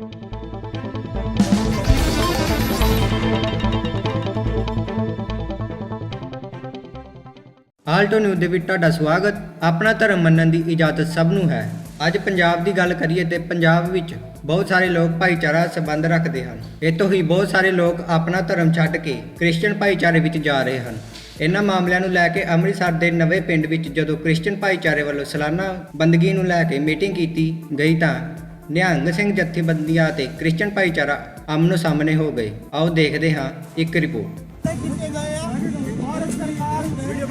Alto news ਦੇ ਵਿੱਚ ਤੁਹਾਡਾ ਸਵਾਗਤ। ਆਪਣਾ ਧਰਮ ਮੰਨਣ ਦੀ ਇਜਾਜ਼ਤ ਸਭ ਨੂੰ ਹੈ। ਅੱਜ ਪੰਜਾਬ ਦੀ ਗੱਲ ਕਰੀਏ ਤੇ ਪੰਜਾਬ ਵਿੱਚ ਬਹੁਤ ਸਾਰੇ ਲੋਕ ਭਾਈਚਾਰਾ ਸੰਬੰਧ ਰੱਖਦੇ ਹਨ। ਇਤੋਂ ਹੀ ਬਹੁਤ ਸਾਰੇ ਲੋਕ ਆਪਣਾ ਧਰਮ ਛੱਡ ਕੇ ਕ੍ਰਿਸਚੀਅਨ ਭਾਈਚਾਰੇ ਵਿੱਚ ਜਾ ਰਹੇ ਹਨ। ਇਹਨਾਂ ਮਾਮਲਿਆਂ ਨੂੰ ਲੈ ਕੇ ਅੰਮ੍ਰਿਤਸਰ ਦੇ ਨਵੇਂ ਪਿੰਡ ਵਿੱਚ ਜਦੋਂ ਕ੍ਰਿਸਚੀਅਨ ਭਾਈਚਾਰੇ ਵੱਲੋਂ ਸਾਲਾਨਾ ਬੰਦਗੀ ਨੂੰ ਲੈ ਕੇ ਮੀਟਿੰਗ ਕੀਤੀ ਗਈ ਤਾਂ ਨਿਹੰਗ ਸਿੰਘ ਜਥੇਬੰਦੀਆਂ ਅਤੇ ਕ੍ਰਿਸਚੀਅਨ ਭਾਈਚਾਰਾ ਆਮਨੋ ਸਾਹਮਣੇ ਹੋ ਗਏ ਆਓ ਦੇਖਦੇ ਹਾਂ ਇੱਕ ਰਿਪੋਰਟ ਸਰਕਾਰ ਵੀਡੀਓ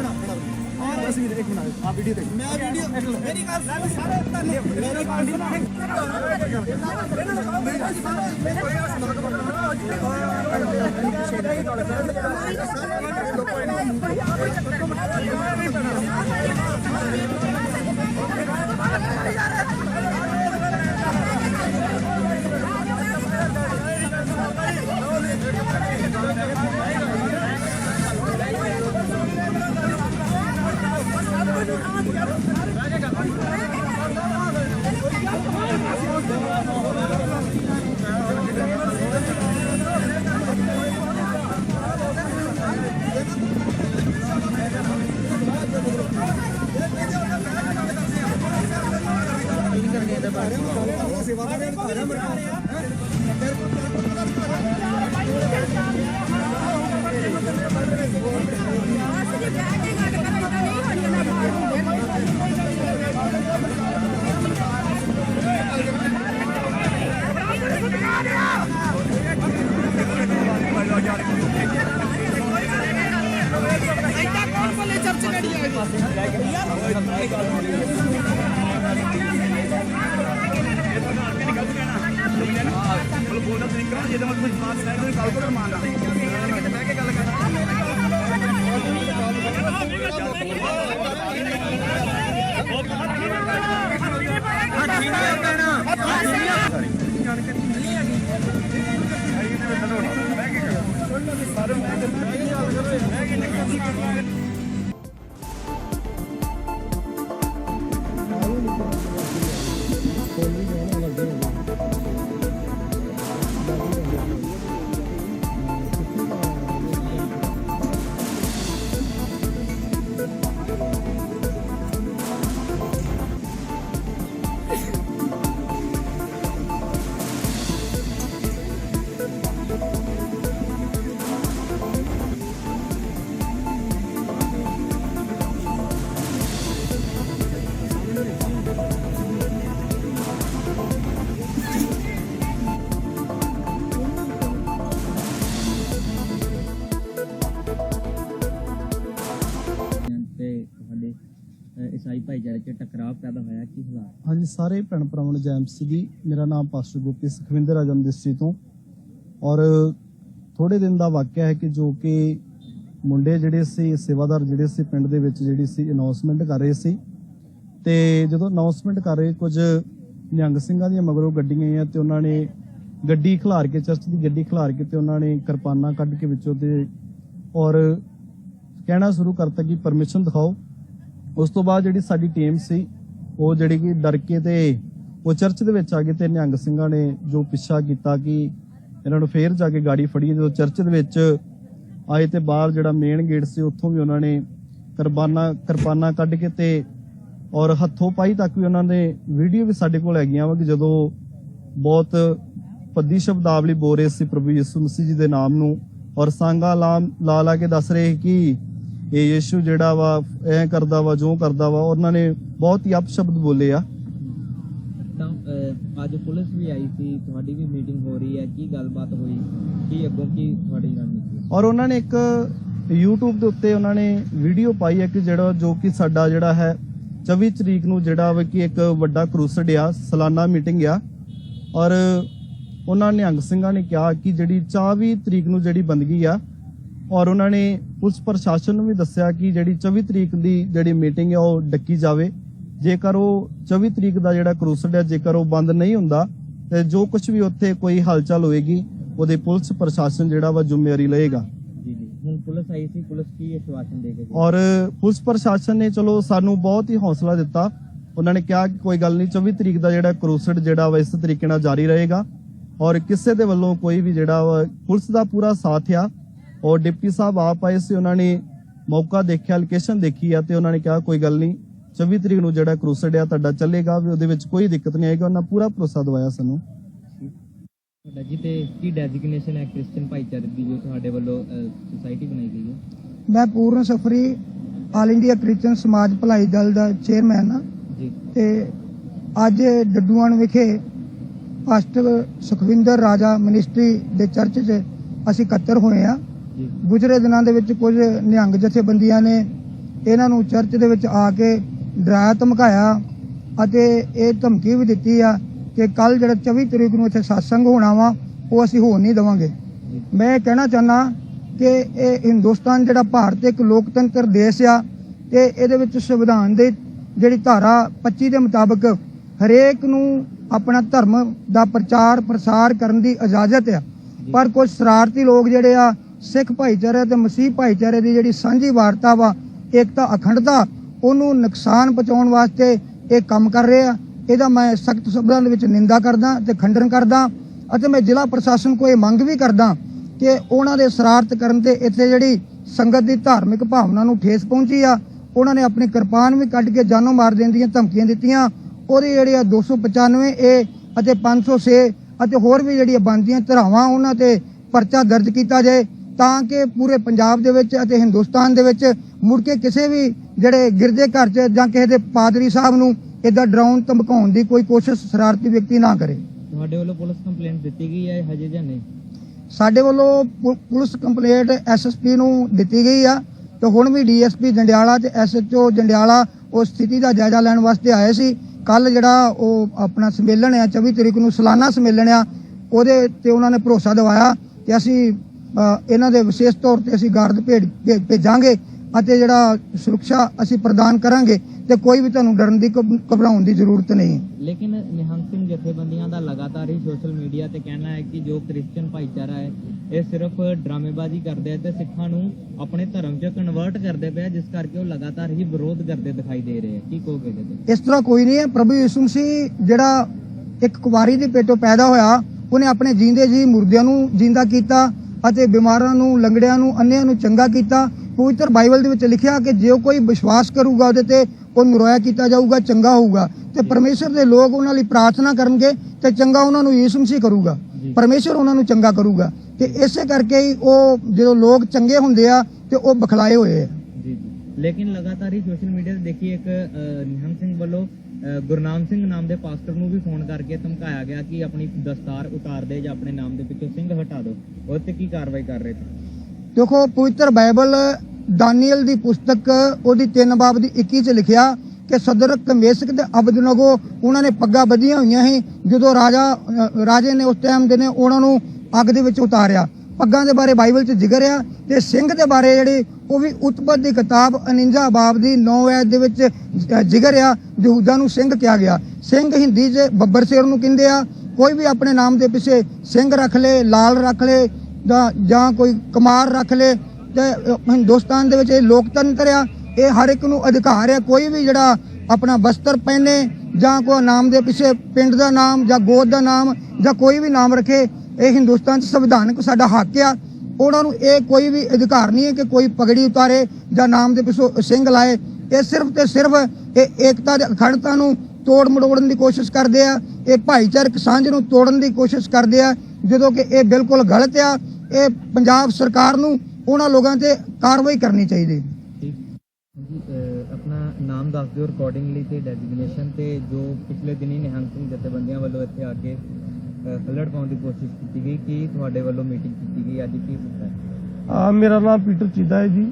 ਬਣਾ ਔਰ ਤਸਵੀਰ ਇੱਕ ਬਣਾ ਆ ਵੀਡੀਓ ਦੇਖ ਮੈਂ ਵੀਡੀਓ ਮੇਰੀ ਭਾਈਚਾਰੇ ਪੈਦਾ ਹੋਇਆ, ਕੀ ਹਾਲਾਤ ਹਾਂਜੀ, ਸਾਰੇ ਭੈਣ ਭਰਾਵਾਂ ਨੂੰ ਜੈਮ ਸੀਗੀ ਮੇਰਾ ਨਾਮ ਪਾਸਟਰ ਗੋਪੀ ਸੁਖਵਿੰਦਰ ਆਜਮ ਦਿਸਤੀ ਤੋਂ। ਔਰ ਥੋੜੇ ਦਿਨ ਦਾ ਵਾਕਿਆ ਹੈ ਕਿ ਜੋ ਕਿ ਮੁੰਡੇ ਜਿਹੜੇ ਸੀ, ਸੇਵਾਦਾਰ ਜਿਹੜੇ ਸੀ ਪਿੰਡ ਦੇ ਵਿੱਚ, ਜਿਹੜੀ ਸੀ ਅਨਾਉਂਸਮੈਂਟ ਕਰ ਰਹੇ ਸੀ। ਤੇ ਜਦੋਂ ਅਨਾਉਂਸਮੈਂਟ ਕਰ ਰਹੇ, ਕੁਝ ਨਿਹੰਗ ਸਿੰਘਾਂ ਦੀਆਂ ਮਗਰੋਂ ਗੱਡੀਆਂ ਆਈਆਂ ਤੇ ਉਹਨਾਂ ਨੇ ਗੱਡੀ ਖਿਲਾਰ ਕੇ, ਚਰਚ ਦੀ ਗੱਡੀ ਖਿਲਾਰ ਕੇ ਤੇ ਉਹਨਾਂ ਨੇ ਕਿਰਪਾਨਾਂ ਕੱਢ ਕੇ ਵਿੱਚੋਂ ਤੇ ਔਰ ਕਹਿਣਾ ਸ਼ੁਰੂ ਕਰਤਾ ਕਿ ਪਰਮਿਸ਼ਨ ਦਿਖਾਓ। ਉਸ ਤੋਂ ਬਾਅਦ ਜਿਹੜੀ ਸਾਡੀ ਟੀਮ ਸੀ ਉਹ ਜਿਹੜੀ ਕਿ ਡਰ ਕੇ ਤੇ ਉਹ ਚਰਚ ਦੇ ਵਿੱਚ ਆ ਗਏ ਤੇ ਨਿਹੰਗ ਸਿੰਘਾਂ ਨੇ ਜੋ ਪਿੱਛਾ ਕੀਤਾ ਕਿ ਇਹਨਾਂ ਨੂੰ ਫੇਰ ਜਾ ਕੇ ਗਾੜੀ ਫੜੀ ਜਦੋਂ ਚਰਚ ਦੇ ਵਿੱਚ ਆਏ ਤੇ ਬਾਹਰ ਜਿਹੜਾ ਮੇਨ ਗੇਟ ਸੀ, ਉੱਥੋਂ ਵੀ ਉਹਨਾਂ ਨੇ ਕਿਰਪਾਨਾਂ ਕਿਰਪਾਨਾਂ ਕੱਢ ਕੇ ਤੇ ਔਰ ਹੱਥੋਂ ਪਾਈ ਤੱਕ ਵੀ ਉਹਨਾਂ ਨੇ ਵੀਡੀਓ ਵੀ ਸਾਡੇ ਕੋਲ ਹੈਗੀਆਂ ਵਾ ਕਿ ਜਦੋਂ ਬਹੁਤ ਪੱਦੀ ਸ਼ਬਦਾਵਲੀ ਬੋਲ ਰਹੇ ਸੀ ਪ੍ਰਭੂ ਯਿਸੂ ਮਸੀਹ ਜੀ ਦੇ ਨਾਮ ਨੂੰ ਔਰ ਸੰਗਾ ਲਾਮ ਲਾ ਲਾ ਕੇ ਦੱਸ ਰਹੇ ਕਿ ਇਹ ਯਿਸੂ ਜਿਹੜਾ ਵਾ ਐ ਕਰਦਾ ਵਾ ਜੋ ਕਰਦਾ ਵਾ ਉਹਨਾਂ ਨੇ ਬਹੁਤ ਹੀ ਅਪਸ਼ਬਦ ਬੋਲੇ ਆ। ਤਾਂ ਅੱਜ ਪੁਲਿਸ ਵੀ ਆਈ ਸੀ ਤੁਹਾਡੀ ਵੀ ਮੀਟਿੰਗ ਹੋ ਰਹੀ ਹੈ ਕੀ ਗੱਲਬਾਤ ਹੋਈ? ਕੀ ਅੱਗੋਂ ਕੀ ਤੁਹਾਡੀ ਰਣਨੀਤੀ? ਔਰ ਉਹਨਾਂ ਨੇ ਇੱਕ YouTube ਦੇ ਉੱਤੇ ਉਹਨਾਂ ਨੇ ਵੀਡੀਓ ਪਾਈ ਹੈ ਕਿ ਜਿਹੜਾ ਜੋ ਕਿ ਸਾਡਾ ਜਿਹੜਾ ਹੈ 24 ਤਰੀਕ ਨੂੰ ਜਿਹੜਾ ਵਾ ਕਿ ਇੱਕ ਵੱਡਾ ਕਰੂਸਡ ਆ ਸਾਲਾਨਾ ਮੀਟਿੰਗ ਆ। ਔਰ ਉਹਨਾਂ ਨੇ ਅੰਗ ਸਿੰਘਾਂ ਨੇ ਕਿਹਾ ਕਿ ਜਿਹੜੀ 24 ਤਰੀਕ ਨੂੰ ਜਿਹੜੀ ਬੰਦਗੀ ਆ ਔਰ ਉਹਨਾਂ ਨੇ ਪੁਲਿਸ ਪ੍ਰਸ਼ਾਸਨ ਨੂੰ ਵੀ ਦੱਸਿਆ ਕਿ ਜਿਹੜੀ 24 ਤਰੀਕ ਦੀ ਜਿਹੜੀ ਮੀਟਿੰਗ ਆ ਉਹ ਡੱਕੀ ਜਾਵੇ। ਜੇਕਰ ਉਹ 24 ਤਰੀਕ ਦਾ ਜਿਹੜਾ ਕਰੂਸਡ ਹੈ ਜੇਕਰ ਉਹ ਬੰਦ ਨਹੀਂ ਹੁੰਦਾ ਤੇ ਜੋ ਕੁਝ ਵੀ ਉੱਥੇ ਕੋਈ ਹਲਚਲ ਹੋਏਗੀ ਉਹਦੇ ਪੁਲਿਸ ਪ੍ਰਸ਼ਾਸਨ ਜਿਹੜਾ ਵਾ ਜ਼ਿੰਮੇਵਾਰੀ ਲਏਗਾ। ਜੀ ਜੀ। ਹੁਣ ਪੁਲਿਸ ਆਈ ਸੀ ਪੁਲਿਸ ਕੀ ਆਸ਼ਵਾਸਨ ਦੇ ਕੇ ਗਈ? ਔਰ ਪੁਲਿਸ ਪ੍ਰਸ਼ਾਸਨ ਨੇ ਚਲੋ ਸਾਨੂੰ ਬਹੁਤ ਹੀ ਹੌਸਲਾ ਦਿੱਤਾ। ਉਹਨਾਂ ਨੇ ਕਿਹਾ ਕਿ ਕੋਈ ਗੱਲ ਨਹੀਂ 24 ਤਰੀਕ ਦਾ ਜਿਹੜਾ ਕਰੂਸਡ ਜਿਹੜਾ ਵਾ ਇਸ ਤਰੀਕੇ ਨਾਲ ਜਾਰੀ ਰਹੇਗਾ। ਔਰ ਕਿਸੇ ਦੇ ਵੱਲੋਂ ਕੋਈ ਵੀ ਜਿਹੜਾ ਪੁਲਿਸ ਦਾ ਪੂਰਾ ਸਾਥ ਆ। ਔਰ ਡਿਪਟੀ ਸਾਹਿਬ ਆਪ ਆਏ ਸੀ ਉਹਨਾਂ ਨੇ ਮੌਕਾ ਦੇਖਿਆ ਲੋਕੇਸ਼ਨ ਦੇਖੀ ਆ ਤੇ ਉਹਨਾਂ ਨੇ ਕਿਹਾ ਕੋਈ ਗੱਲ ਨਹੀਂ 24 ਤਰੀਕ ਨੂੰ ਜਿਹੜਾ ਕਰੂਸਡ ਆ ਤੁਹਾਡਾ ਚੱਲੇਗਾ ਵੀ ਉਹਦੇ ਵਿੱਚ ਕੋਈ ਦਿੱਕਤ ਨਹੀਂ ਆਏਗੀ ਉਹਨਾਂ ਪੂਰਾ ਭਰੋਸਾ ਦਵਾਇਆ ਸਾਨੂੰ। ਤੁਹਾਡਾ ਜੀ ਤੇ ਕੀ ਡੈਜ਼ਿਗਨੇਸ਼ਨ ਹੈ ਕ੍ਰਿਸਚੀਅਨ ਭਾਈਚਾਰੇ ਦੀ ਜੋ ਤੁਹਾਡੇ ਵੱਲੋਂ ਸੁਸਾਇਟੀ ਬਣਾਈ ਗਈ ਹੈ? ਮੈਂ ਪੂਰਨ ਸਫਰੀ ਆਲ ਇੰਡੀਆ ਕ੍ਰਿਸਚੀਅਨ ਸਮਾਜ ਭਲਾਈ ਦਲ ਦਾ ਚੇਅਰਮੈਨ ਹਾਂ। ਜੀ। ਤੇ ਅੱਜ ਡੱਡੂਆਣ ਵਿਖੇ ਪਾਸਟਰ ਸੁਖਵਿੰਦਰ ਰਾਜਾ ਮਿਨਿਸਟਰੀ ਦੇ ਚਰਚ 'ਚ ਅਸੀਂ ਇਕੱਤਰ ਹੋਏ ਆ ਗੁਜ਼ਰੇ ਦਿਨਾਂ ਦੇ ਵਿੱਚ ਕੁਝ ਨਿਹੰਗ ਜਥੇਬੰਦੀਆਂ ਨੇ ਇਹਨਾਂ ਨੂੰ ਚਰਚ ਦੇ ਵਿੱਚ ਆ ਕੇ ਡਰਾਇਆ ਧਮਕਾਇਆ ਅਤੇ ਇਹ ਧਮਕੀ ਵੀ ਦਿੱਤੀ ਆ ਕਿ ਕੱਲ ਜਿਹੜਾ 24 ਤਰੀਕ ਨੂੰ ਇੱਥੇ satsang ਹੋਣਾ ਵਾ, ਉਹ ਅਸੀਂ ਹੋਣ ਨਹੀਂ ਦੇਵਾਂਗੇ। ਮੈਂ ਇਹ ਕਹਿਣਾ ਚਾਹਨਾ ਕਿ ਇਹ ਹਿੰਦੁਸਤਾਨ ਜਿਹੜਾ ਭਾਰਤ ਇੱਕ ਲੋਕਤੰਤਰ ਦੇਸ਼ ਆ ਤੇ ਇਹਦੇ ਵਿੱਚ ਸੰਵਿਧਾਨ ਦੇ ਜਿਹੜੀ ਧਾਰਾ 25 ਦੇ ਮੁਤਾਬਕ ਹਰੇਕ ਨੂੰ ਆਪਣਾ ਧਰਮ ਦਾ ਪ੍ਰਚਾਰ ਪ੍ਰਸਾਰ ਕਰਨ ਦੀ ਇਜਾਜ਼ਤ ਆ। ਪਰ ਕੁਝ ਸ਼ਰਾਰਤੀ ਲੋਕ ਜਿਹੜੇ ਆ ਸਿੱਖ ਭਾਈਚਾਰੇ ਤੇ ਮਸੀਹ ਭਾਈਚਾਰੇ ਦੀ ਜਿਹੜੀ ਸਾਂਝੀ ਵਾਰਤਾ ਵਾ, ਏਕਤਾ ਅਖੰਡਤਾ, ਉਹਨੂੰ ਨੁਕਸਾਨ ਪਹੁੰਚਾਉਣ ਵਾਸਤੇ ਇਹ ਕੰਮ ਕਰ ਰਹੇ। ਆ ਇਹਦਾ ਮੈਂ ਸਖਤ ਸ਼ਬਦਾਂ ਦੇ ਵਿੱਚ ਨਿੰਦਾ ਕਰਦਾ ਤੇ ਖੰਡਨ ਕਰਦਾ ਅਤੇ ਮੈਂ ਜ਼ਿਲ੍ਹਾ ਪ੍ਰਸ਼ਾਸਨ ਕੋਲ ਇਹ ਮੰਗ ਵੀ ਕਰਦਾ ਕਿ ਉਹਨਾਂ ਦੇ ਸ਼ਰਾਰਤ ਕਰਨ ਤੇ ਇੱਥੇ ਜਿਹੜੀ ਸੰਗਤ ਦੀ ਧਾਰਮਿਕ ਭਾਵਨਾ ਨੂੰ ਠੇਸ ਪਹੁੰਚੀ ਆ, ਉਹਨਾਂ ਨੇ ਆਪਣੀ ਕਿਰਪਾਨ ਵੀ ਕੱਢ ਕੇ ਜਾਨੋਂ ਮਾਰ ਦੇਣ ਦੀਆਂ ਧਮਕੀਆਂ ਦਿੱਤੀਆਂ। ਉਹਦੇ ਜਿਹੜੇ ਆ 295 ਏ ਅਤੇ 506 ਅਤੇ ਹੋਰ ਵੀ ਜਿਹੜੀਆਂ ਬਣਦੀਆਂ ਧਰਾਵਾਂ ਉਹਨਾਂ ਤੇ ਪਰਚਾ ਦਰਜ ਕੀਤਾ ਜਾਏ। ਤਾਂ ਕਿ ਪੂਰੇ ਪੰਜਾਬ ਦੇ ਵਿੱਚ ਅਤੇ ਹਿੰਦੁਸਤਾਨ ਦੇ ਵਿੱਚ ਮੁੜ ਕੇ ਕਿਸੇ ਵੀ ਜਿਹੜੇ ਗਿਰਜੇ ਘਰ 'ਚ ਜਾਂ ਕਿਸੇ ਦੇ ਪਾਦਰੀ ਸਾਹਿਬ ਨੂੰ ਇਦਾਂ ਡਰਾਉਣ ਧਮਕਾਉਣ ਦੀ ਕੋਈ ਕੋਸ਼ਿਸ਼ ਸ਼ਰਾਰਤੀ ਵਿਅਕਤੀ ਨਾ ਕਰੇ। ਤੁਹਾਡੇ ਵੱਲੋਂ ਪੁਲਿਸ ਕੰਪਲੇਂਟ ਦਿੱਤੀ ਗਈ ਹੈ ਹਜੇ ਜਾਂ ਨਹੀਂ? ਸਾਡੇ ਵੱਲੋਂ ਪੁਲਿਸ ਕੰਪਲੇਂਟ ਐਸਐਸਪੀ ਨੂੰ ਦਿੱਤੀ ਗਈ ਆ ਤੇ ਹੁਣ ਵੀ ਡੀਐਸਪੀ ਜੰਡਿਆਲਾ ਤੇ ਐਸਐਚਓ ਜੰਡਿਆਲਾ ਉਹ ਸਥਿਤੀ ਦਾ ਜਾਇਜ਼ਾ ਲੈਣ ਵਾਸਤੇ ਆਏ ਸੀ। ਕੱਲ ਜਿਹੜਾ ਉਹ ਆਪਣਾ ਸੰਮੇਲਨ ਆ 24 ਤਰੀਕ ਨੂੰ ਸਾਲਾਨਾ ਸੰਮੇਲਨ ਆ ਉਹਦੇ ਤੇ ਉਹਨਾਂ ਨੇ ਭਰੋਸਾ ਦਿਵਾਇਆ ਕਿ ਅਸੀਂ ਇਹਨਾਂ ਦੇ ਵਿਸ਼ੇਸ਼ ਤੌਰ ਤੇ ਅਸੀਂ ਗਾਰਡ ਭੇਜ ਭੇਜਾਂਗੇ ਅਤੇ ਜਿਹੜਾ ਸੁਰੱਖਿਆ ਅਸੀਂ ਪ੍ਰਦਾਨ ਕਰਾਂਗੇ ਤੇ ਕੋਈ ਵੀ ਤੁਹਾਨੂੰ ਡਰਨ ਦੀ ਘਬ- ਘਬਰਾਉਣ ਦੀ ਜ਼ਰੂਰਤ ਨਹੀਂ ਲੇਕਿਨ ਨਿਹੰਗ ਸਿੰਘ ਜਥੇਬੰਦੀਆਂ ਦਾ ਲਗਾਤਾਰ ਹੀ ਸੋਸ਼ਲ ਮੀਡੀਆ ਤੇ ਕਹਿਣਾ ਹੈ ਕਿ ਜੋ ਕ੍ਰਿਸਚੀਅਨ ਭਾਈਚਾਰਾ ਹੈ ਇਹ ਸਿਰਫ ਡਰਾਮੇਬਾਜ਼ੀ ਕਰਦੇ ਆ ਤੇ ਸਿੱਖਾਂ ਨੂੰ ਆਪਣੇ ਧਰਮ 'ਚ ਕਨਵਰਟ ਕਰਦੇ ਪਏ ਜਿਸ ਕਰਕੇ ਉਹ ਲਗਾਤਾਰ ਹੀ ਵਿਰੋਧ ਕਰਦੇ ਦਿਖਾਈ ਦੇ ਰਹੇ ਆ। ਕੀ ਕਹੋਗੇ ਤੇ? ਇਸ ਤਰ੍ਹਾਂ ਕੋਈ ਨਹੀਂ ਹੈ। ਪ੍ਰਭੂ ਯਿਸੂ ਮਸੀਹ ਜਿਹੜਾ ਇੱਕ ਕੁਵਾਰੀ ਦੇ ਪੇਟੋਂ ਪੈਦਾ ਹੋਇਆ ਉਹਨੇ ਆਪਣੇ ਜੀਂਦੇ ਜੀ ਮੁਰਦਿਆਂ ਨੂੰ ਜਿੰਦਾ ਕੀਤਾ ਅਤੇ ਬਿਮਾਰਾਂ ਨੂੰ ਲੰਗੜਿਆਂ ਨੂੰ ਅੰਨਿਆਂ ਨੂੰ ਚੰਗਾ ਕੀਤਾ। ਪਵਿੱਤਰ ਬਾਈਬਲ ਦੇ ਵਿੱਚ ਲਿਖਿਆ ਕਿ ਜੇ ਕੋਈ ਵਿਸ਼ਵਾਸ ਕਰੂਗਾ ਉਹਦੇ ਤੇ ਉਹ ਨਰੋਇਆ ਕੀਤਾ ਜਾਊਗਾ ਚੰਗਾ ਹੋਊਗਾ। ਤੇ ਪਰਮੇਸ਼ਰ ਦੇ ਲੋਕ ਉਹਨਾਂ ਲਈ ਪ੍ਰਾਰਥਨਾ ਕਰਨਗੇ ਤੇ ਚੰਗਾ ਉਹਨਾਂ ਨੂੰ ਯਿਸੂ ਮਸੀਹ ਕਰੂਗਾ। ਪਰਮੇਸ਼ਰ ਉਹਨਾਂ ਨੂੰ ਚੰਗਾ ਕਰੂਗਾ। ਤੇ ਇਸੇ ਕਰਕੇ ਹੀ ਉਹ ਜਦੋਂ ਲੋਕ ਚੰਗੇ ਹੁੰਦੇ ਆ ਤੇ ਉਹ ਬਖਲਾਏ ਹੋਏ ਆ। ਜੀ ਜੀ। ਲੇਕਿਨ ਲਗਾਤਾਰ ਹੀ ਸੋਸ਼ਲ ਮੀਡੀਆ ਤੇ ਦੇਖੀ ਇੱਕ ਨਿਹੰਗ ਸਿੰਘ ਵੱਲੋਂ ਗੁਰਨਾਮ ਸਿੰਘ ਨਾਮ ਦੇ ਪਾਸਟਰ ਨੂੰ ਵੀ ਫੋਨ ਕਰਕੇ ਧਮਕਾਇਆ ਗਿਆ ਕਿ ਆਪਣੀ ਦਸਤਾਰ ਉਤਾਰ ਦੇ ਜਾਂ ਆਪਣੇ ਨਾਮ ਦੇ ਪਿੱਛੋਂ ਸਿੰਘ ਹਟਾ ਦਿਓ। ਉਹ ਤੇ ਕੀ ਕਾਰਵਾਈ ਕਰ ਰਹੇ ਸੀ ਦੇਖੋ, ਪਵਿੱਤਰ ਬਾਈਬਲ ਦਾਨੀਏਲ ਦੀ ਪੁਸਤਕ, ਉਹਦੀ 3 ਬਾਬ ਦੀ 21 ਚ ਲਿਖਿਆ ਕਿ ਸਦਰ ਕਮੇਸਕ ਤੇ ਅਬਦਨਗੋ ਉਹਨਾਂ ਨੇ ਪੱਗਾਂ ਬੱਧੀਆਂ ਹੋਈਆਂ ਸੀ, ਜਦੋਂ ਰਾਜਾ ਰਾਜੇ ਨੇ ਉਸ ਟਾਈਮ ਦੇ ਨੇ ਉਹਨਾਂ ਨੂੰ ਅੱਗ ਦੇ ਵਿੱਚ ਉਤਾਰਿਆ। ਪੱਗਾਂ ਦੇ ਬਾਰੇ ਬਾਈਬਲ ਚ ਜ਼ਿਕਰ ਆ ਤੇ ਸਿੰਘ ਦੇ ਬਾਰੇ ਜਿਹੜੇ ਉਹ ਵੀ ਉਤਪਤ ਦੀ ਕਿਤਾਬ 49 ਬਾਬ ਦੀ 9 ਐਤ ਦੇ ਵਿੱਚ ਅ, ਜ਼ਿਕਰ ਆ ਯਹੂਦਾ ਨੂੰ ਸਿੰਘ ਕਿਹਾ ਗਿਆ। ਸਿੰਘ ਹਿੰਦੀ 'ਚ ਬੱਬਰ ਸ਼ੇਰ ਨੂੰ ਕਹਿੰਦੇ ਆ ਕੋਈ ਵੀ ਆਪਣੇ ਨਾਮ ਦੇ ਪਿੱਛੇ ਸਿੰਘ ਰੱਖ ਲੇ ਲਾਲ ਰੱਖ ਲੇ ਜਾਂ ਕੋਈ ਕੁਮਾਰ ਰੱਖ ਲੇ ਤੇ ਹਿੰਦੁਸਤਾਨ ਦੇ ਵਿੱਚ ਇਹ ਲੋਕਤੰਤਰ ਆ ਇਹ ਹਰ ਇੱਕ ਨੂੰ ਅਧਿਕਾਰ ਆ। ਕੋਈ ਵੀ ਜਿਹੜਾ ਆਪਣਾ ਵਸਤਰ ਪਹਿਨੇ ਜਾਂ ਕੋਈ ਨਾਮ ਦੇ ਪਿੱਛੇ ਪਿੰਡ ਦਾ ਨਾਮ ਜਾਂ ਗੋਦ ਦਾ ਨਾਮ ਜਾਂ ਕੋਈ ਵੀ ਨਾਮ ਰੱਖੇ ਇਹ ਹਿੰਦੁਸਤਾਨ 'ਚ ਸੰਵਿਧਾਨਕ ਸਾਡਾ ਹੱਕ ਆ। ਉਹਨਾਂ ਨੂੰ ਇਹ ਕੋਈ ਵੀ ਅਧਿਕਾਰ ਨਹੀਂ ਹੈ ਕਿ ਕੋਈ ਪਗੜੀ ਉਤਾਰੇ ਜਾਂ ਨਾਮ ਦੇ ਪਿੱਛੋਂ ਸਿੰਘ ਲਾਏ। ਇਹ ਸਿਰਫ ਤੇ ਸਿਰਫ ਇਹ ਏਕਤਾ ਦੇ ਅਖੰਡਤਾ ਨੂੰ ਤੋੜ ਮੜੋੜਨ ਦੀ ਕੋਸ਼ਿਸ਼ ਕਰਦੇ ਆ। ਇਹ ਭਾਈਚਾਰਕ ਸਾਂਝ ਨੂੰ ਤੋੜਨ ਦੀ ਕੋਸ਼ਿਸ਼ ਕਰਦੇ ਆ। ਜਦੋਂ ਕਿ ਇਹ ਬਿਲਕੁਲ ਗਲਤ ਆ, ਇਹ ਪੰਜਾਬ ਸਰਕਾਰ ਨੂੰ ਉਹਨਾਂ ਲੋਕਾਂ ਤੇ ਕਾਰਵਾਈ ਕਰਨੀ ਚਾਹੀਦੀ। ਆਪਣਾ ਨਾਮ ਦੱਸ ਦਿਓ ਰਿਕਾਰਡਿੰਗਲੀ ਤੇ ਡੈਜ਼ਿਗਨੇਸ਼ਨ ਤੇ ਜੋ ਪਿਛਲੇ ਦਿਨੀ ਨਿਹੰਗ ਸਿੰਘ ਜਥੇਬੰਦੀਆਂ ਵੱਲੋਂ ਇੱਥੇ ਆ ਕੇ ਖੱਲੜ ਪਾਉਣ ਦੀ ਕੋਸ਼ਿਸ਼ ਕੀਤੀ ਗਈ ਕੀ ਤੁਹਾਡੇ ਵੱਲੋਂ ਮੀਟਿੰਗ ਕੀਤੀ ਗਈ। ਅੱਜ ਕੀ ਹੁੰਦਾ ਆ ਮੇਰਾ ਨਾਮ ਪੀਟਰ ਚੀਦਾ ਹੈ ਜੀ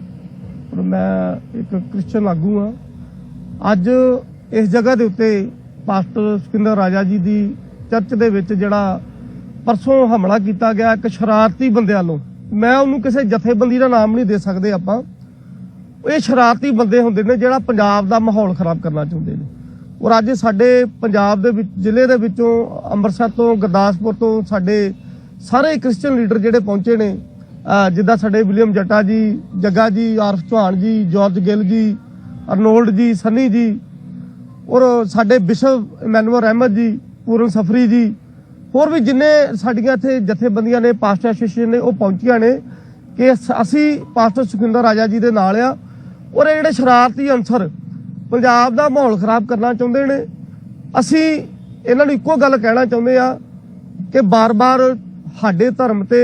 ਔਰ ਮੈਂ ਇੱਕ ਕ੍ਰਿਸਚਨ ਆਗੂ ਹਾਂ। ਅੱਜ ਇਸ ਜਗ੍ਹਾ ਦੇ ਉੱਤੇ ਪਾਸਟਰ ਸੁਖਿੰਦਰ ਰਾਜਾ ਜੀ ਦੀ ਚਰਚ ਦੇ ਵਿੱਚ ਜਿਹੜਾ ਪਰਸੋਂ ਹਮਲਾ ਕੀਤਾ ਗਿਆ ਇੱਕ ਸ਼ਰਾਰਤੀ ਬੰਦਿਆਂ ਨੂੰ ਮੈਂ ਉਹਨੂੰ ਕਿਸੇ ਜਥੇਬੰਦੀ ਦਾ ਨਾਮ ਨਹੀਂ ਦੇ ਸਕਦੇ ਆਪਾਂ। ਇਹ ਸ਼ਰਾਰਤੀ ਬੰਦੇ ਹੁੰਦੇ ਨੇ ਜਿਹੜਾ ਪੰਜਾਬ ਦਾ ਮਾਹੌਲ ਖਰਾਬ ਕਰਨਾ ਚਾਹੁੰਦੇ ਨੇ। ਔਰ ਅੱਜ ਸਾਡੇ ਪੰਜਾਬ ਦੇ ਵਿੱਚ, ਜ਼ਿਲ੍ਹੇ ਦੇ ਵਿੱਚੋਂ ਅੰਮ੍ਰਿਤਸਰ ਤੋਂ, ਗੁਰਦਾਸਪੁਰ ਤੋਂ ਸਾਡੇ ਸਾਰੇ ਕ੍ਰਿਸਚੀਅਨ ਲੀਡਰ ਜਿਹੜੇ ਪਹੁੰਚੇ ਨੇ ਜਿੱਦਾਂ ਸਾਡੇ ਵਿਲੀਅਮ ਜੱਟਾ ਜੀ, ਜੱਗਾ ਜੀ, ਆਰਫ ਚੌਹਾਨ ਜੀ, ਜਾਰਜ ਗਿੱਲ ਜੀ, ਅਰਨੋਲਡ ਜੀ, ਸੰਨੀ ਜੀ, ਔਰ ਸਾਡੇ ਬਿਸ਼ਪ ਇਮੈਨੂਅਲ ਅਹਿਮਦ ਜੀ, ਪੂਰਨ ਸਫਰੀ ਜੀ, ਹੋਰ ਵੀ ਜਿੰਨੇ ਸਾਡੀਆਂ ਇੱਥੇ ਜਥੇਬੰਦੀਆਂ ਨੇ, ਪਾਸਟਰ ਐਸੋਸੀਏਸ਼ਨ ਨੇ, ਉਹ ਪਹੁੰਚੀਆਂ ਨੇ ਕਿ ਅਸੀਂ ਪਾਸਟਰ ਸੁਖਿੰਦਰ ਰਾਜਾ ਜੀ ਦੇ ਨਾਲ ਆ। ਔਰ ਇਹ ਜਿਹੜੇ ਸ਼ਰਾਰਤੀ ਅਨਸਰ ਪੰਜਾਬ ਦਾ ਮਾਹੌਲ ਖਰਾਬ ਕਰਨਾ ਚਾਹੁੰਦੇ ਨੇ। ਅਸੀਂ ਇਹਨਾਂ ਨੂੰ ਇੱਕੋ ਗੱਲ ਕਹਿਣਾ ਚਾਹੁੰਦੇ ਆ ਕਿ ਬਾਰ-ਬਾਰ ਸਾਡੇ ਧਰਮ ਤੇ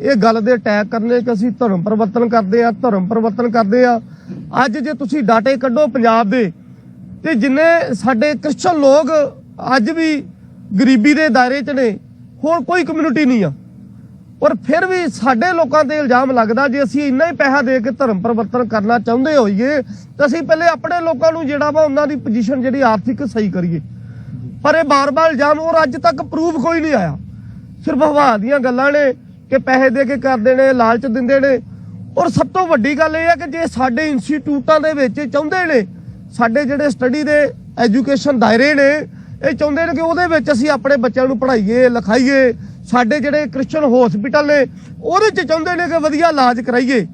ਇਹ ਗੱਲ ਦੇ ਅਟੈਕ ਕਰਨੇ ਕਿ ਅਸੀਂ ਧਰਮ ਪਰਿਵਰਤਨ ਕਰਦੇ ਆ, ਧਰਮ ਪਰਿਵਰਤਨ ਕਰਦੇ ਆ। ਅੱਜ ਜੇ ਤੁਸੀਂ ਡਾਟੇ ਕੱਢੋ ਪੰਜਾਬ ਦੇ, ਤੇ ਜਿੰਨੇ ਸਾਡੇ ਕ੍ਰਿਸਚਨ ਲੋਕ ਅੱਜ ਵੀ ਗਰੀਬੀ ਦੇ ਦਾਇਰੇ 'ਚ ਨੇ, ਹੋਰ ਕੋਈ ਕਮਿਊਨਿਟੀ ਨਹੀਂ ਆ। ਔਰ ਫਿਰ ਵੀ ਸਾਡੇ ਲੋਕਾਂ ਤੇ ਇਲਜ਼ਾਮ ਲੱਗਦਾ ਜੇ ਅਸੀਂ ਇੰਨਾ ਹੀ ਪੈਸਾ ਦੇ ਕੇ ਧਰਮ ਪਰਿਵਰਤਨ ਕਰਨਾ ਚਾਹੁੰਦੇ ਹੋਈਏ, ਤਾਂ ਅਸੀਂ ਪਹਿਲੇ ਆਪਣੇ ਲੋਕਾਂ ਨੂੰ ਜਿਹੜਾ ਵਾ ਉਹਨਾਂ ਦੀ ਪੋਜੀਸ਼ਨ ਜਿਹੜੀ ਆਰਥਿਕ ਸਹੀ ਕਰੀਏ। ਪਰ ਇਹ ਬਾਰ-ਬਾਰ ਇਲਜ਼ਾਮ ਔਰ ਅੱਜ ਤੱਕ ਪ੍ਰੂਫ ਕੋਈ ਨਹੀਂ ਆਇਆ। ਸਿਰਫ ਹਵਾ ਦੀਆਂ ਗੱਲਾਂ ਨੇ ਕਿ ਪੈਸੇ ਦੇ ਕੇ ਕਰਦੇ ਨੇ, ਲਾਲਚ ਦਿੰਦੇ ਨੇ। ਔਰ ਸਭ ਤੋਂ ਵੱਡੀ ਗੱਲ ਇਹ ਹੈ ਕਿ ਜੇ ਸਾਡੇ ਇੰਸਟੀਚਿਊਟਾਂ ਦੇ ਵਿੱਚ ਇਹ ਚਾਹੁੰਦੇ ਨੇ, ਸਾਡੇ ਜਿਹੜੇ ਸਟੱਡੀ ਦੇ ਐਜੂਕੇਸ਼ਨ ਦਾਇਰੇ ਨੇ, ਇਹ ਚਾਹੁੰਦੇ ਨੇ ਕਿ ਉਹਦੇ ਵਿੱਚ ਅਸੀਂ ਆਪਣੇ ਬੱਚਿਆਂ ਨੂੰ ਪੜ੍ਹਾਈਏ, ਲਿਖਾਈਏ ਸਾਡੇ ਜਿਹੜੇ ਕ੍ਰਿਸਚੀਅਨ ਹਸਪੀਟਲ ਨੇ, ਉਹਦੇ 'ਚ ਚਾਹੁੰਦੇ ਨੇ ਕਿ ਵਧੀਆ ਇਲਾਜ ਕਰਾਈਏ।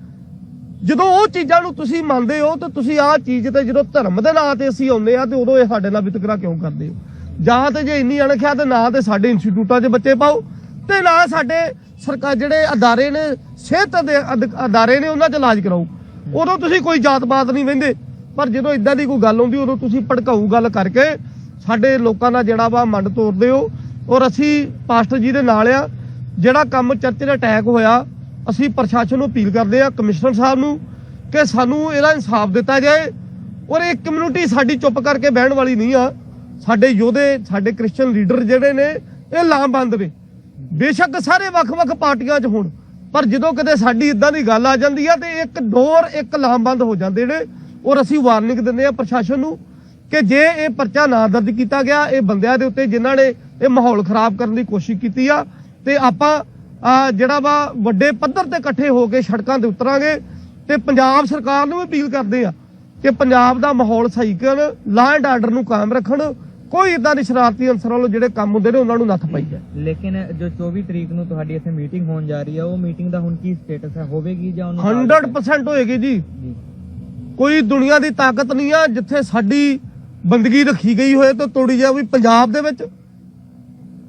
ਜਦੋਂ ਉਹ ਚੀਜ਼ਾਂ ਨੂੰ ਤੁਸੀਂ ਮੰਨਦੇ ਹੋ, ਤਾਂ ਤੁਸੀਂ ਆਹ ਚੀਜ਼ ਤੇ ਜਦੋਂ ਧਰਮ ਦੇ ਨਾਂ ਤੇ ਅਸੀਂ ਆਉਂਦੇ ਆ ਤੇ ਉਦੋਂ ਇਹ ਸਾਡੇ ਨਾਲ ਵਿਤਕਰਾ ਕਿਉਂ ਕਰਦੇ ਹੋ? ਜਾਂ ਤੇ ਜੇ ਇੰਨੀ ਅਣਖਿਆ, ਤੇ ਨਾ ਤੇ ਸਾਡੇ ਇੰਸਟੀਚਿਊਟਾਂ 'ਚ ਬੱਚੇ ਪਾਓ, ਤੇ ਨਾ ਸਾਡੇ ਸਰਕਾਰ ਜਿਹੜੇ ਅਦਾਰੇ ਨੇ, ਸਿਹਤ ਦੇ ਅਦਾਰੇ ਨੇ, ਉਹਨਾਂ 'ਚ ਇਲਾਜ ਕਰਾਓ। ਉਦੋਂ ਤੁਸੀਂ ਕੋਈ ਜਾਤ-ਪਾਤ ਨਹੀਂ ਵਹਿੰਦੇ। ਪਰ ਜਦੋਂ ਇਦਾਂ ਦੀ ਕੋਈ ਗੱਲ ਆਉਂਦੀ, ਉਦੋਂ ਤੁਸੀਂ ਭੜਕਾਊ ਗੱਲ ਕਰਕੇ ਸਾਡੇ ਲੋਕਾਂ ਦਾ ਜਿਹੜਾ ਵਾ ਮੰਡ ਤੋੜਦੇ ਹੋ ਔਰ ਅਸੀਂ ਪਾਸਟਰ ਜੀ ਦੇ ਨਾਲ ਆ, ਜਿਹੜਾ ਕੰਮ ਚਰਚ ਦੇ ਅਟੈਕ ਹੋਇਆ, ਅਸੀਂ ਪ੍ਰਸ਼ਾਸਨ ਨੂੰ ਅਪੀਲ ਕਰਦੇ ਆ, ਕਮਿਸ਼ਨਰ ਸਾਹਿਬ ਨੂੰ, ਕਿ ਸਾਨੂੰ ਇਹਦਾ ਇਨਸਾਫ ਦਿੱਤਾ ਜਾਏ। ਔਰ ਇਹ ਕਮਿਊਨਿਟੀ ਸਾਡੀ ਚੁੱਪ ਕਰਕੇ ਬਹਿਣ ਵਾਲੀ ਨਹੀਂ ਆ। ਸਾਡੇ ਯੋਧੇ, ਸਾਡੇ ਕ੍ਰਿਸਚੀਅਨ ਲੀਡਰ ਜਿਹੜੇ ਨੇ, ਇਹ ਲਾਮਬੰਦ ਨੇ। ਬੇਸ਼ੱਕ ਸਾਰੇ ਵੱਖ-ਵੱਖ ਪਾਰਟੀਆਂ 'ਚ ਹੋਣ, ਪਰ ਜਦੋਂ ਕਦੇ ਸਾਡੀ ਇਦਾਂ ਦੀ ਗੱਲ ਆ ਜਾਂਦੀ ਆ, ਤੇ ਇੱਕ ਡੋਰ ਇੱਕ ਲਾਮਬੰਦ ਹੋ ਜਾਂਦੇ ਨੇ। ਔਰ ਅਸੀਂ ਵਾਰਨਿੰਗ ਦਿੰਦੇ ਆ ਪ੍ਰਸ਼ਾਸਨ ਨੂੰ ਕਿ ਜੇ ਇਹ ਪਰਚਾ ਨਾ ਦਰਜ ਕੀਤਾ ਗਿਆ, ਇਹ ਬੰਦਿਆਂ ਦੇ ਉੱਤੇ ਜਿਨ੍ਹਾਂ ਨੇ ਇਹ ਮਾਹੌਲ ਖਰਾਬ ਕਰਨ ਦੀ ਕੋਸ਼ਿਸ਼ ਕੀਤੀ ਆ। ਤੇ ਆਪਾਂ ਜਿਹੜਾ ਵਾ ਵੱਡੇ ਪੱਧਰ ਤੇ ਇਕੱਠੇ ਹੋ ਕੇ ਸੜਕਾਂ ਤੇ ਉਤਰਾਂਗੇ ਤੇ ਪੰਜਾਬ ਸਰਕਾਰ ਨੂੰ ਵੀ ਅਪੀਲ ਕਰਦੇ ਆ ਕਿ ਪੰਜਾਬ ਦਾ ਮਾਹੌਲ ਸਹੀ ਕਰਨ ਐਂਡ ਆਰਡਰ ਨੂੰ ਕਾਇਮ ਰੱਖਣ ਕੋਈ ਇਦਾਂ ਦੇ ਸ਼ਰਾਰਤੀ ਅਨਸਰਾਂ ਵੱਲੋਂ ਜਿਹੜੇ ਕੰਮ ਹੁੰਦੇ ਨੇ ਉਹਨਾਂ ਨੂੰ ਨੱਥ ਪਾਈ ਜਾਏ। ਲੇਕਿਨ ਜੋ 24 ਤਰੀਕ ਨੂੰ ਤੁਹਾਡੀ ਇੱਥੇ ਮੀਟਿੰਗ ਹੋਣ ਜਾ ਰਹੀ ਹੈ ਉਹ ਮੀਟਿੰਗ ਦਾ ਹੁਣ ਕੀ ਸਟੇਟਸ ਹੈ? ਹੋਵੇਗੀ ਜਾਂ ਉਹਨੂੰ ਟਾਲ ਦਿੱਤਾ? 100% ਹੋਏਗੀ ਜੀ। ਜੀ। ਕੋਈ ਦੁਨੀਆ ਦੀ ਤਾਕਤ ਨਹੀਂ ਆ ਜਿੱਥੇ ਸਾਡੀ ਬੰਦਗੀ ਰੱਖੀ ਗਈ ਹੋਏ ਤੇ ਤੋੜੀ ਜਾਵੇ ਪੰਜਾਬ ਦੇ ਵਿੱਚ।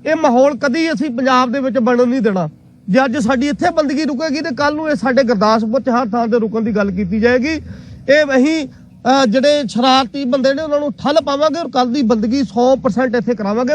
ਇਹ ਮਾਹੌਲ ਕਦੀ ਅਸੀਂ ਪੰਜਾਬ ਦੇ ਵਿੱਚ ਬਣਨ ਨਹੀਂ ਦੇਣਾ। ਜੇ ਅੱਜ ਸਾਡੀ ਇੱਥੇ ਬੰਦਗੀ ਰੁਕੇਗੀ ਤੇ ਕੱਲ ਨੂੰ ਇਹ ਸਾਡੇ ਗੁਰਦਾਸਪੁਰ ਚ ਹਰ ਥਾਂ ਤੇ ਰੁਕਣ ਦੀ ਗੱਲ ਕੀਤੀ ਜਾਏਗੀ। ਇਹ ਅਸੀਂ ਜਿਹੜੇ ਸ਼ਰਾਰਤੀ ਬੰਦੇ ਨੇ, ਉਹਨਾਂ ਨੂੰ ਠੱਲ ਪਾਵਾਂਗੇ ਔਰ ਕੱਲ ਦੀ ਬੰਦਗੀ 100% ਇੱਥੇ ਕਰਾਵਾਂਗੇ।